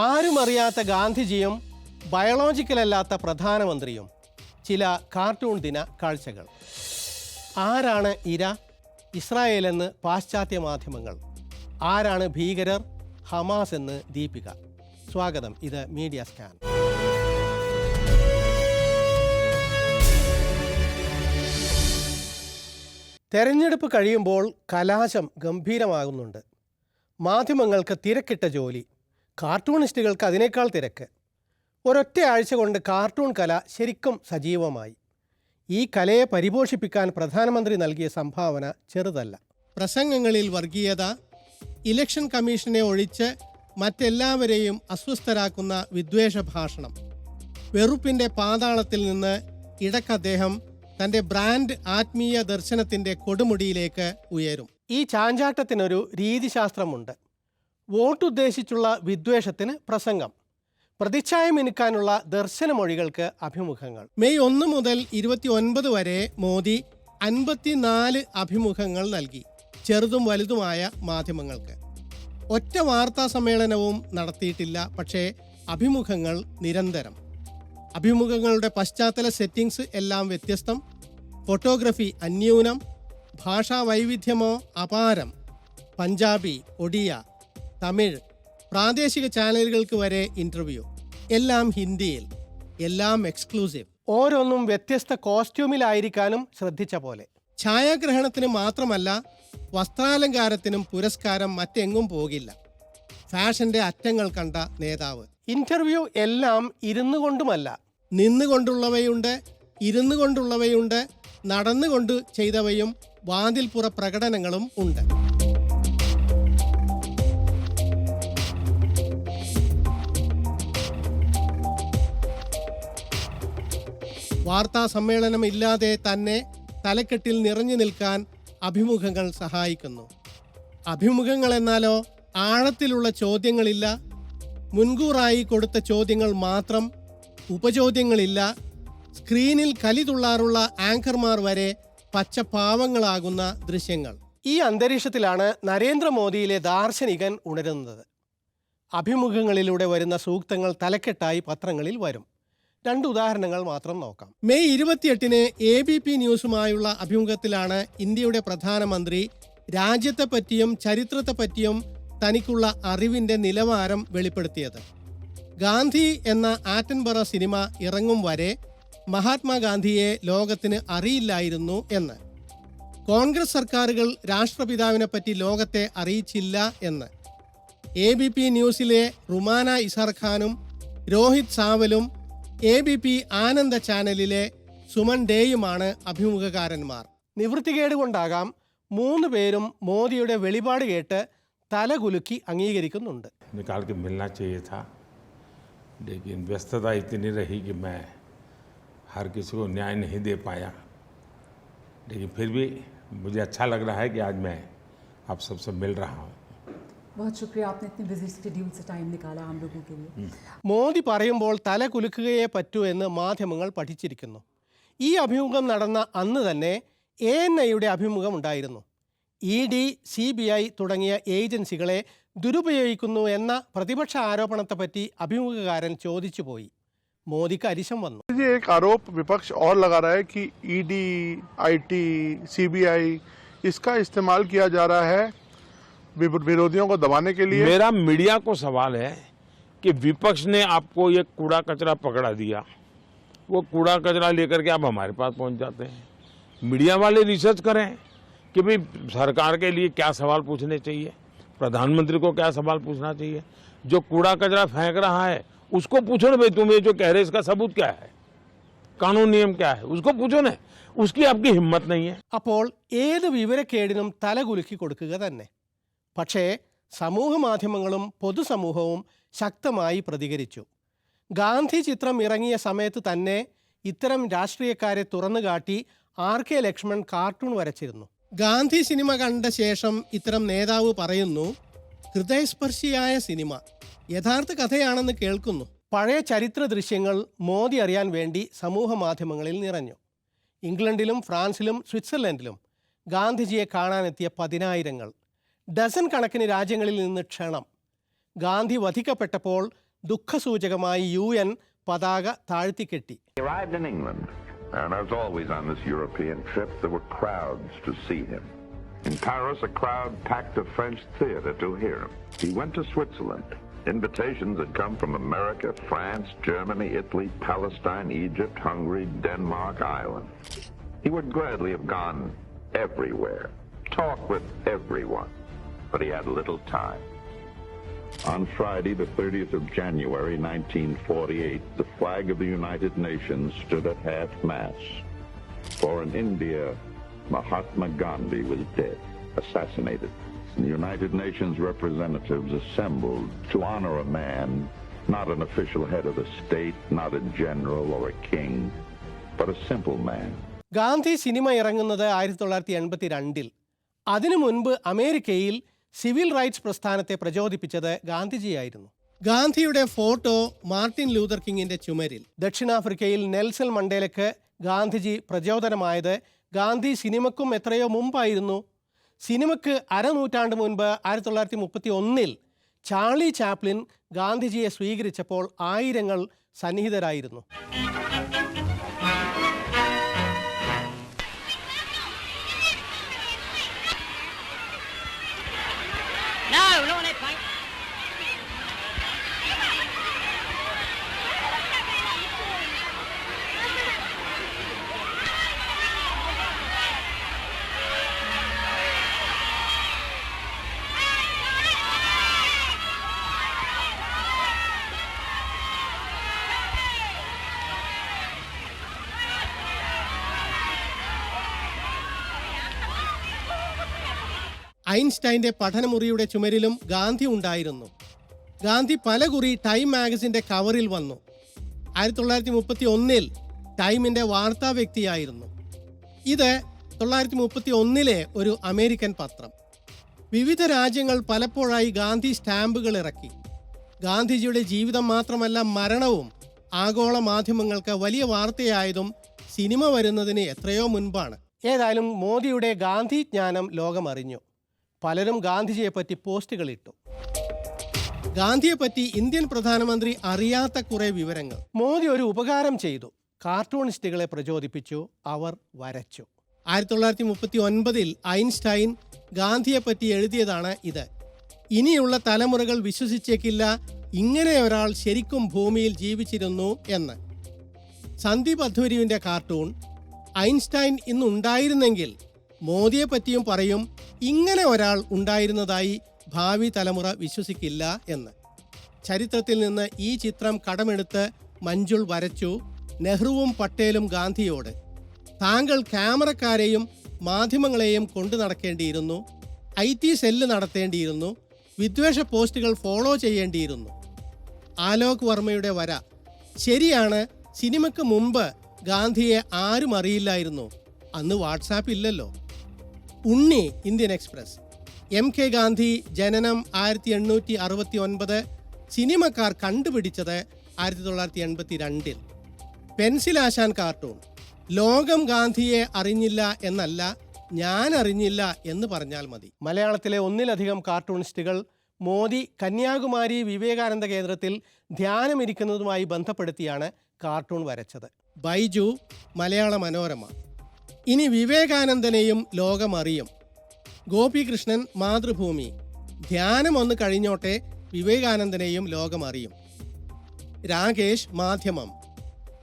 ആരും അറിയാത്ത ഗാന്ധിജിയും ബയോളജിക്കലല്ലാത്ത പ്രധാനമന്ത്രിയും. ചില കാർട്ടൂൺ ദിന കാഴ്ചകൾ. ആരാണ് ഇര? ഇസ്രായേൽ എന്ന് പാശ്ചാത്യ മാധ്യമങ്ങൾ. ആരാണ് ഭീകരർ? ഹമാസ് എന്ന് ദീപിക. സ്വാഗതം ഇത് മീഡിയ സ്കാൻ. തെരഞ്ഞെടുപ്പ് കഴിയുമ്പോൾ കലാശം ഗംഭീരമാകുന്നുണ്ട്. മാധ്യമങ്ങൾക്ക് തിരക്കിട്ട ജോലി. കാർട്ടൂണിസ്റ്റുകൾക്ക് അതിനേക്കാൾ തിരക്ക്. ഒരൊറ്റ ആഴ്ച കൊണ്ട് കാർട്ടൂൺ കല ശരിക്കും സജീവമായി. ഈ കലയെ പരിപോഷിപ്പിക്കാൻ പ്രധാനമന്ത്രി നൽകിയ സംഭാവന ചെറുതല്ല. പ്രസംഗങ്ങളിൽ വർഗീയത ഇലക്ഷൻ കമ്മീഷനെ ഒഴിച്ച് മറ്റെല്ലാവരെയും അസ്വസ്ഥരാക്കുന്ന വിദ്വേഷ ഭാഷണം വെറുപ്പിന്റെ പാതാളത്തിൽ നിന്ന് ഇടയ്ക്ക് അദ്ദേഹം തന്റെ ബ്രാൻഡ് ആത്മീയ ദർശനത്തിന്റെ കൊടുമുടിയിലേക്ക് ഉയരും. ഈ ചാഞ്ചാട്ടത്തിനൊരു രീതിശാസ്ത്രമുണ്ട്. വോട്ടുദ്ദേശിച്ചുള്ള വിദ്വേഷത്തിന് പ്രസംഗം. പ്രതിച്ഛായ മിനുക്കാനുള്ള ദർശനമൊഴികൾക്ക് അഭിമുഖങ്ങൾ. മെയ് ഒന്ന് മുതൽ ഇരുപത്തി ഒൻപത് വരെ മോദി അൻപത്തിനാല് അഭിമുഖങ്ങൾ നൽകി ചെറുതും വലുതുമായ മാധ്യമങ്ങൾക്ക്. ഒറ്റ വാർത്താ സമ്മേളനവും നടത്തിയിട്ടില്ല പക്ഷേ അഭിമുഖങ്ങൾ നിരന്തരം. അഭിമുഖങ്ങളുടെ പശ്ചാത്തല സെറ്റിംഗ്സ് എല്ലാം വ്യത്യസ്തം. ഫോട്ടോഗ്രഫി അന്യൂനം. ഭാഷാ വൈവിധ്യമോ അപാരം. പഞ്ചാബി ഒഡിയ തമിഴ്. പ്രാദേശിക ചാനലുകൾക്ക് വരെ ഇന്റർവ്യൂ എല്ലാം ഹിന്ദിയിൽ. എല്ലാം എക്സ്ക്ലൂസീവ് ഓരോന്നും വ്യത്യസ്ത കോസ്റ്റ്യൂമിലായിരിക്കാനും ശ്രദ്ധിച്ച പോലെ. ഛായാഗ്രഹണത്തിന് മാത്രമല്ല വസ്ത്രാലങ്കാരത്തിനും പുരസ്കാരം മറ്റെങ്ങും പോകില്ല. ഫാഷന്റെ അറ്റങ്ങൾ കണ്ട നേതാവ്. ഇന്റർവ്യൂ എല്ലാം ഇരുന്നു കൊണ്ടുമല്ല നിന്നുകൊണ്ടുള്ളവയുണ്ട് ഇരുന്നു കൊണ്ടുള്ളവയുണ്ട് നടന്നുകൊണ്ട് ചെയ്തവയും വാതിൽപ്പുറ പ്രകടനങ്ങളും ഉണ്ട്. വാർത്താ സമ്മേളനം ഇല്ലാതെ തന്നെ തലക്കെട്ടിൽ നിറഞ്ഞു നിൽക്കാൻ അഭിമുഖങ്ങൾ സഹായിക്കുന്നു. അഭിമുഖങ്ങൾ എന്നാലോ ആഴത്തിലുള്ള ചോദ്യങ്ങളില്ല. മുൻകൂറായി കൊടുത്ത ചോദ്യങ്ങൾ മാത്രം ഉപചോദ്യങ്ങളില്ല. സ്ക്രീനിൽ കലി തുള്ളാറുള്ള ആങ്കർമാർ വരെ പച്ചപാവങ്ങളാകുന്ന ദൃശ്യങ്ങൾ. ഈ അന്തരീക്ഷത്തിലാണ് നരേന്ദ്രമോദിയിലെ ദാർശനികൻ ഉണരുന്നത്. അഭിമുഖങ്ങളിലൂടെ വരുന്ന സൂക്തങ്ങൾ തലക്കെട്ടായി പത്രങ്ങളിൽ വരും. രണ്ട് ഉദാഹരണങ്ങൾ മാത്രം നോക്കാം. മെയ് ഇരുപത്തിയെട്ടിന് എ ബി പി ന്യൂസുമായുള്ള അഭിമുഖത്തിലാണ് ഇന്ത്യയുടെ പ്രധാനമന്ത്രി രാജ്യത്തെ പറ്റിയും ചരിത്രത്തെ പറ്റിയും തനിക്കുള്ള അറിവിന്റെ നിലവാരം വെളിപ്പെടുത്തിയത്. ഗാന്ധി എന്ന ആറ്റൻബറ സിനിമ ഇറങ്ങും വരെ മഹാത്മാഗാന്ധിയെ ലോകത്തിന് അറിയില്ലായിരുന്നു എന്ന്. കോൺഗ്രസ് സർക്കാരുകൾ രാഷ്ട്രപിതാവിനെ പറ്റി ലോകത്തെ അറിയിച്ചില്ല എന്ന്. എ ബി പി ന്യൂസിലെ റുമാന ഇസാർ ഖാനും രോഹിത് സാവലും എ ബി പി ആനന്ദ ചാനലിലെ സുമൻ ഡേയുമാണ് അഭിമുഖകാരന്മാർ നിവൃത്തികേട് കൊണ്ടാകാം മൂന്ന് പേരും മോദിയുടെ വെളിപാട് കേട്ട് തലകുലുക്കി അംഗീകരിക്കുന്നുണ്ട് निकाल के मिलना चाहिए था लेकिन व्यस्तता इतनी रही कि मैं हर किसी को न्याय नहीं दे पाया लेकिन फिर भी मुझे अच्छा लग रहा है कि आज मैं आप सबसे मिल रहा हूँ बहुत शुक्रिया आपने इतने बिजी शेड्यूल से टाइम निकाला हम लोगों के लिए മോദി പറയുമ്പോൾ തല കുലുക്കുകയേ പറ്റൂ എന്ന് മാധ്യമങ്ങൾ പഠിച്ചിരിക്കുന്നു ഈ അഭിമുഖം നടന്ന അന്ന് തന്നെ എ എൻ ഐയുടെ അഭിമുഖം ഉണ്ടായിരുന്നു E D C B I തുടങ്ങിയ ഏജൻസികളെ ദുരുപയോഗിക്കുന്നു എന്ന പ്രതിപക്ഷ ആരോപണത്തെപ്പറ്റി അഭിമുഖകാരൻ ചോദിച്ചു പോയി മോദിക്ക് അരിശം വന്നു ये एक आरोप विपक्ष और लगा रहा है कि E ईडी, आईटी, सीबीआई इसका इस्तेमाल किया जा रहा है विप- विरोधियों को दबाने के लिए मेरा मीडिया को सवाल है कि विपक्ष ने आपको ये कूड़ा कचरा पकड़ा दिया वो कूड़ा कचरा लेकर के आप हमारे पास पहुंच जाते हैं मीडिया वाले रिसर्च करें कि भाई सरकार के लिए क्या सवाल पूछने चाहिए प्रधानमंत्री को क्या सवाल पूछना चाहिए जो कूड़ा कचरा फेंक रहा है उसको पूछो ना भाई तुम ये जो कह रहे इसका सबूत क्या है कानून नियम क्या है उसको पूछो ना उसकी आपकी हिम्मत नहीं है അപ്പോൾ ഏത് വിവരക്കേടിനും തലകുലുക്കി കൊടുക്കുക തന്നെ പക്ഷേ സമൂഹ മാധ്യമങ്ങളും പൊതുസമൂഹവും ശക്തമായി പ്രതികരിച്ചു. ഗാന്ധി ചിത്രം ഇറങ്ങിയ സമയത്ത് തന്നെ ഇത്തരം രാഷ്ട്രീയക്കാരെ തുറന്നുകാട്ടി ആർ കെ ലക്ഷ്മൺ കാർട്ടൂൺ വരച്ചിരുന്നു. ഗാന്ധി സിനിമ കണ്ട ശേഷം ഇത്തരം നേതാവ് പറയുന്നു ഹൃദയസ്പർശിയായ സിനിമ. യഥാർത്ഥ കഥയാണെന്ന് കേൾക്കുന്നു. പഴയ ചരിത്ര ദൃശ്യങ്ങൾ മോദി അറിയാൻ വേണ്ടി സമൂഹ മാധ്യമങ്ങളിൽ നിറഞ്ഞു. ഇംഗ്ലണ്ടിലും ഫ്രാൻസിലും സ്വിറ്റ്സർലൻഡിലും ഗാന്ധിജിയെ കാണാനെത്തിയ പതിനായിരങ്ങൾ. ഡസൻ കണക്കിന് രാജ്യങ്ങളിൽ നിന്ന് ക്ഷണം ഗാന്ധി വധിക്കപ്പെട്ടപ്പോൾ ദുഃഖസൂചകമായി യു എൻ പതാക താഴ്ത്തിക്കെട്ടി He arrived in England, and as always on this European trip, there were crowds to see him. In Paris, a crowd packed a French theater to hear him. He went to Switzerland. Invitations had come from America, France, Germany, Italy, Palestine, Egypt, Hungary, Denmark, Ireland. He would gladly have gone everywhere, talked with everyone, But he had little time. On Friday, the 30th of January, 1948, the flag of the United Nations stood at half mast. For in India, Mahatma Gandhi was dead, assassinated. The United Nations representatives assembled to honor a man, not an official head of the state, not a general or a king, but a simple man. Gandhi cinema ഇറങ്ങുന്നത് ആയിരത്തി തൊള്ളായിരത്തി എൺപത്തി രണ്ടിൽ അതിനു മുൻപ് അമേരിക്കയിൽ civil rights പ്രസ്ഥാനത്തെ പ്രചോദിപ്പിച്ചത് ഗാന്ധിജിയായിരുന്നു. ഗാന്ധിയുടെ ഫോട്ടോ മാർട്ടിൻ ലൂതർ കിങ്ങിന്റെ ചുമരിൽ. ദക്ഷിണാഫ്രിക്കയിൽ നെൽസൺ മണ്ടേലയ്ക്ക് ഗാന്ധിജി പ്രചോദനമായത് ഗാന്ധി സിനിമക്കും എത്രയോ മുമ്പായിരുന്നു. സിനിമയ്ക്ക് അരനൂറ്റാണ്ട് മുൻപ് ആയിരത്തി തൊള്ളായിരത്തി മുപ്പത്തി ഒന്നിൽ ചാർലി ചാപ്ലിൻ ഗാന്ധിജിയെ സ്വീകരിച്ചപ്പോൾ ആയിരങ്ങൾ സന്നിഹിതരായിരുന്നു. ഐൻസ്റ്റൈന്റെ പഠനമുറിയുടെ ചുമരിലും ഗാന്ധി ഉണ്ടായിരുന്നു. ഗാന്ധി പല കുറി ടൈം മാഗസിന്റെ കവറിൽ വന്നു. ആയിരത്തി തൊള്ളായിരത്തി മുപ്പത്തി ഒന്നിൽ ടൈമിന്റെ വാർത്താ വ്യക്തിയായിരുന്നു. ഇത് തൊള്ളായിരത്തി മുപ്പത്തി ഒന്നിലെ ഒരു അമേരിക്കൻ പത്രം. വിവിധ രാജ്യങ്ങൾ പലപ്പോഴായി ഗാന്ധി സ്റ്റാമ്പുകൾ ഇറക്കി. ഗാന്ധിജിയുടെ ജീവിതം മാത്രമല്ല മരണവും ആഗോള മാധ്യമങ്ങൾക്ക് വലിയ വാർത്തയായതും സിനിമ വരുന്നതിന് എത്രയോ മുൻപാണ്. ഏതായാലും മോദിയുടെ ഗാന്ധി ജ്ഞാനം ലോകമറിഞ്ഞു. പലരും ഗാന്ധിജിയെ പറ്റി പോസ്റ്റുകൾ ഇട്ടു. ഗാന്ധിയെ പറ്റി ഇന്ത്യൻ പ്രധാനമന്ത്രി അറിയാത്ത കുറെ വിവരങ്ങൾ. മോദി ഒരു ഉപകാരം ചെയ്തു. കാർട്ടൂണിസ്റ്റുകളെ പ്രചോദിപ്പിച്ചു അവർ വരച്ചു. ആയിരത്തി തൊള്ളായിരത്തി മുപ്പത്തി ഒൻപതിൽ ഐൻസ്റ്റൈൻ ഗാന്ധിയെപ്പറ്റി എഴുതിയതാണ് ഇത്. ഇനിയുള്ള തലമുറകൾ വിശ്വസിച്ചേക്കില്ല ഇങ്ങനെ ഒരാൾ ശരിക്കും ഭൂമിയിൽ ജീവിച്ചിരുന്നു എന്ന്. സന്ദീപ് അധ്വരിയുടെ കാർട്ടൂൺ ഐൻസ്റ്റൈൻ ഇന്നുണ്ടായിരുന്നെങ്കിൽ മോദിയെ പറ്റിയും പറയും ഇങ്ങനെ ഒരാൾ ഉണ്ടായിരുന്നതായി ഭാവി തലമുറ വിശ്വസിക്കില്ല എന്ന്. ചരിത്രത്തിൽ നിന്ന് ഈ ചിത്രം കടമെടുത്ത് മഞ്ജുൾ വരച്ചു നെഹ്റുവും പട്ടേലും ഗാന്ധിയോട്. താങ്കൾ ക്യാമറക്കാരെയും മാധ്യമങ്ങളെയും കൊണ്ടു നടക്കേണ്ടിയിരുന്നു ഐ ടി സെല്ല് നടത്തേണ്ടിയിരുന്നു വിദ്വേഷ പോസ്റ്റുകൾ ഫോളോ ചെയ്യേണ്ടിയിരുന്നു. ആലോക് വർമ്മയുടെ വര. ശരിയാണ് സിനിമയ്ക്ക് മുമ്പ് ഗാന്ധിയെ ആരും അറിയില്ലായിരുന്നു. അന്ന് വാട്സാപ്പ് ഇല്ലല്ലോ. Unni Indian express. M K Gandhi ജനനം ആയിരത്തി എണ്ണൂറ്റി അറുപത്തി ഒൻപത് സിനിമക്കാർ കണ്ടുപിടിച്ചത് ആയിരത്തി തൊള്ളായിരത്തി എൺപത്തി രണ്ടിൽ പെൻസിൽ ആശാൻ കാർട്ടൂൺ. ലോകം ഗാന്ധിയെ അറിഞ്ഞില്ല എന്നല്ല ഞാൻ അറിഞ്ഞില്ല എന്ന് പറഞ്ഞാൽ മതി. മലയാളത്തിലെ ഒന്നിലധികം കാർട്ടൂണിസ്റ്റുകൾ മോദി കന്യാകുമാരി വിവേകാനന്ദ കേന്ദ്രത്തിൽ ധ്യാനമിരിക്കുന്നതുമായി ബന്ധപ്പെടുത്തിയാണ് കാർട്ടൂൺ വരച്ചത്. ബൈജു മലയാള മനോരമ. ഇനി വിവേകാനന്ദനെയും ലോകമറിയും. ഗോപികൃഷ്ണൻ മാതൃഭൂമി. ധ്യാനം ഒന്ന് കഴിഞ്ഞോട്ടെ വിവേകാനന്ദനെയും ലോകമറിയും. രാകേഷ് മാധ്യമം.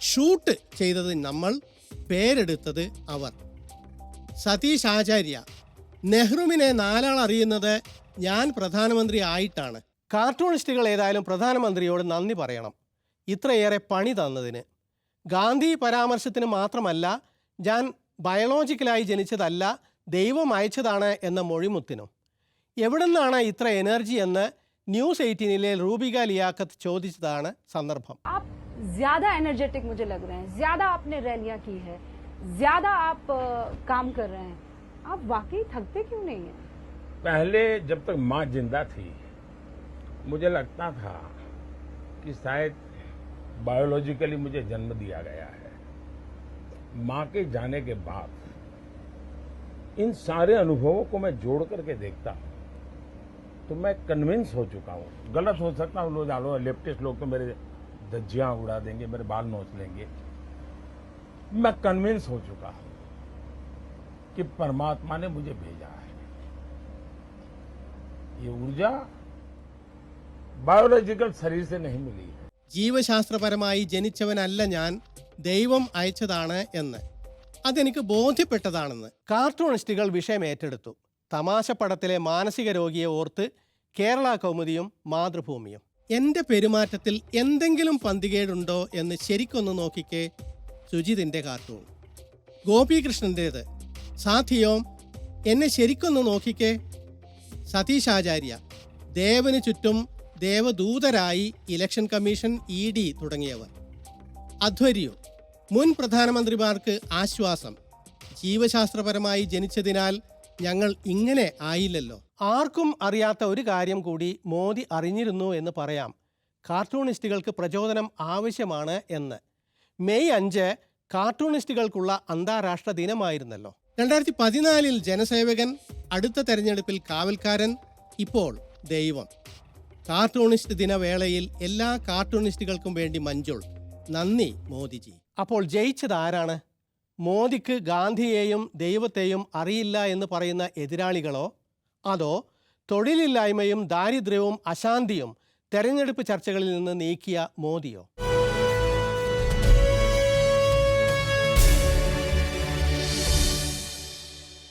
ഷൂട്ട് ചെയ്തത് നമ്മൾ പേരെടുത്തത് അവർ. സതീഷ് ആചാര്യ. നെഹ്റുവിനെ നാലാൾ അറിയുന്നത് ഞാൻ പ്രധാനമന്ത്രി ആയിട്ടാണ്. കാർട്ടൂണിസ്റ്റുകൾ ഏതായാലും പ്രധാനമന്ത്രിയോട് നന്ദി പറയണം. ഇത്രയേറെ പണി തന്നതിന്. ഗാന്ധി പരാമർശത്തിന് മാത്രമല്ല ഞാൻ ബയോളജിക്കലായി ജനിച്ചതല്ല ദൈവം അയച്ചതാണ് എന്ന മൊഴിമുത്തിനും എവിടുന്നാണ് ഇത്ര എനർജി എന്ന് ന്യൂസ് എയ്റ്റീനിലെ റൂബിക ലിയാഖത്ത് ചോദിച്ചതാണ് സന്ദർഭം आप ज्यादा एनर्जेटिक मुझे लग रहे हैं ज्यादा आपने रैलियां की है ज्यादा आप अ, काम कर रहे हैं आप वाकई थकते क्यों नहीं हैं पहले जब तक माँ जिंदा थी मुझे लगता था कि शायद बायोलॉजिकली मुझे जन्म दिया गया है माँ के जाने के बाद इन सारे अनुभवों को मैं जोड़ करके देखता हूँ तो मैं कन्विंस हो चुका हूँ गलत हो सकता हूँ लोग जानो लेफ्टिस्ट लोग तो मेरे धज्जियां उड़ा देंगे मेरे बाल नोच लेंगे मैं कन्विंस हो चुका हूँ कि परमात्मा ने मुझे भेजा है ये ऊर्जा बायोलॉजिकल शरीर से नहीं मिली है ജീവശാസ്ത്രപരമായി ജനിച്ചവനല്ല ഞാൻ ദൈവം അയച്ചതാണ് എന്ന്. അതെനിക്ക് ബോധ്യപ്പെട്ടതാണെന്ന്. കാർട്ടൂണിസ്റ്റുകൾ വിഷയം ഏറ്റെടുത്തു. തമാശ പടത്തിലെ മാനസിക രോഗിയെ ഓർത്ത് കേരള കൗമുദിയും മാതൃഭൂമിയും. എന്റെ പെരുമാറ്റത്തിൽ എന്തെങ്കിലും പന്തികേടുണ്ടോ എന്ന് ശരിക്കൊന്ന് നോക്കിക്കേ സുജിതിന്റെ കാർട്ടൂൺ. ഗോപികൃഷ്ണന്റേത് സാധിയോം? എന്നെ ശരിക്കൊന്ന് നോക്കിക്കേ. സതീഷ് ആചാര്യ ദേവന് ചുറ്റും ദേവദൂതരായി ഇലക്ഷൻ കമ്മീഷൻ ഇ ഡി തുടങ്ങിയവർ. അധ്വര്യു. മുൻ പ്രധാനമന്ത്രിമാർക്ക് ആശ്വാസം. ജീവശാസ്ത്രപരമായി ജനിച്ചതിനാൽ ഞങ്ങൾ ഇങ്ങനെ ആയില്ലല്ലോ. ആർക്കും അറിയാത്ത ഒരു കാര്യം കൂടി മോദി അറിഞ്ഞിരുന്നു എന്ന് പറയാം. കാർട്ടൂണിസ്റ്റുകൾക്ക് പ്രചോദനം ആവശ്യമാണ് എന്ന്. മെയ് അഞ്ച് കാർട്ടൂണിസ്റ്റുകൾക്കുള്ള അന്താരാഷ്ട്ര ദിനമായിരുന്നല്ലോ. രണ്ടായിരത്തി പതിനാലിൽ ജനസേവകൻ അടുത്ത തെരഞ്ഞെടുപ്പിൽ കാവൽക്കാരൻ ഇപ്പോൾ ദൈവം. കാർട്ടൂണിസ്റ്റ് ദിനവേളയിൽ എല്ലാ കാർട്ടൂണിസ്റ്റുകൾക്കും വേണ്ടി മഞ്ജുൾ. നന്ദി മോദിജി. അപ്പോൾ ജയിച്ചത് ആരാണ്? മോദിക്ക് ഗാന്ധിയെയും ദൈവത്തെയും അറിയില്ല എന്ന് പറയുന്ന എതിരാളികളോ? അതോ തൊഴിലില്ലായ്മയും ദാരിദ്ര്യവും അശാന്തിയും തെരഞ്ഞെടുപ്പ് ചർച്ചകളിൽ നിന്ന് നീക്കിയ മോദിയോ?